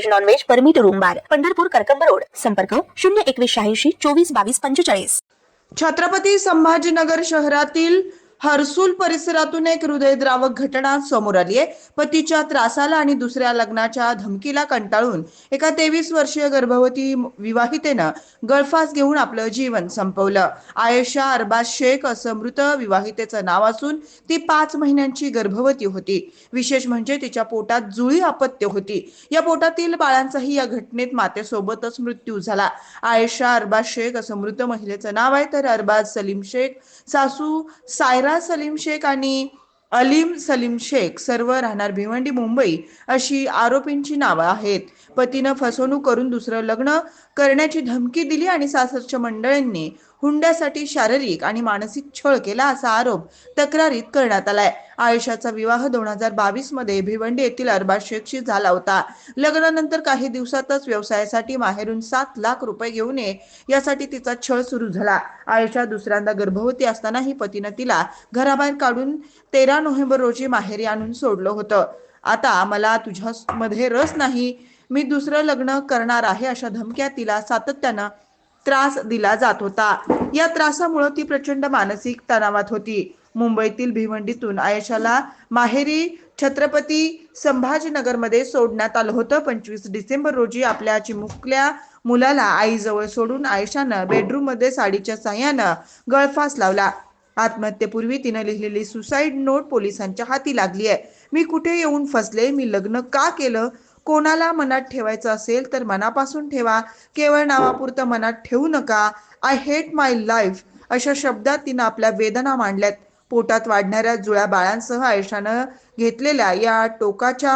veg non veg permit room bar Pandharpur Karkamb road. संपर्क शून्य एकवीस शहाऐंशी चोवीस बावीस पंचेचाळीस. छत्रपती संभाजीनगर शहरातील हर्सूल परिसरातून एक हृदयद्रावक घटना समोर आली आहे. पतीच्या त्रासाला आणि दुसऱ्या लग्नाच्या धमकीला कंटाळून एका तेवीस वर्षीय गर्भवती विवाहितेनं गळफास घेऊन आपलं जीवन संपवलं. आयशा अरबाज शेख असं मृत विवाहितेचं नाव असून ती पाच महिन्यांची गर्भवती होती. विशेष म्हणजे तिच्या पोटात जुळी अपत्य होती. या पोटातील बाळांचाही या घटनेत मातेसोबतच मृत्यू झाला. आयशा अरबाज शेख असं मृत महिलेचं नाव आहे. तर अरबाज सलीम शेख सासू सायरा सलीम शेख आणि अलीम सलीम शेख सर्व राहणार भिवंडी मुंबई अशी आरोपींची नावं आहेत. पतीनं फसवणूक करून दुसरं लग्न करण्याची धमकी दिली आणि सासरच्या मंडळींनी हुंड्यासाठी शारीरिक आणि मानसिक छळ केला असा आरोप तक्रारीत करण्यात आलाय. आयुष्याचा विवाह दोन हजार बावीसमध्ये भिवंडी येथील अरबाज शेखशी झाला होता. लग्नानंतर काही दिवसातच व्यवसायासाठी माहेरून सात लाख रुपये घेऊ नये यासाठी तिचा छळ सुरू झाला. आयुष्या दुसऱ्यांदा गर्भवती असतानाही पतीनं तिला घराबाहेर काढून तेरा नोव्हेंबर रोजी माहेरी आणून सोडलं होतं. आता मला तुझ्या मध्ये रस नाही. मी दुसरं लग्न करणार आहे अशा धमक्या तिला सातत्यानं त्रास दिला जात होता. या त्रासामुळे ती प्रचंड मानसिक तणावात होती. मुंबईतील भिवंडीतून आयशाला माहेरी छत्रपती संभाजीनगरमध्ये सोडण्यात आलं होतं. पंचवीस डिसेंबर रोजी आपल्या चिमुकल्या मुलाला आईजवळ सोडून आयशानं बेडरूममध्ये साडीच्या साह्यानं गळफास लावला. आत्महत्येपूर्वी तिनं लिहिलेली सुसाईड नोट पोलिसांच्या हाती लागली आहे मी कुठे येऊन फसले? मी लग्न का केलं? कोणाला मनात ठेवायचं असेल तर मनापासून ठेवा. केवळ नावापुरतं मनात ठेवू नका. आय हेट माय लाईफ अशा शब्दात तिनं आपल्या वेदना मांडल्यात. पोटात वाढणाऱ्या जुळ्या बाळांसह आयुष्यानं घेतलेल्या या टोकाच्या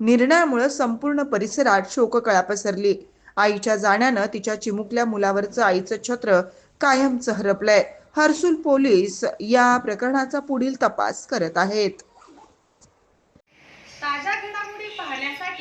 निर्णयामुळे संपूर्ण परिसरात शोककळा पसरली. आईच्या जाण्यानं तिच्या चिमुकल्या मुलावरचं आईचं छत्र कायमचं हरपलंय. हर्सुल पोलीस या प्रकरणाचा पुढील तपास करत आहेत.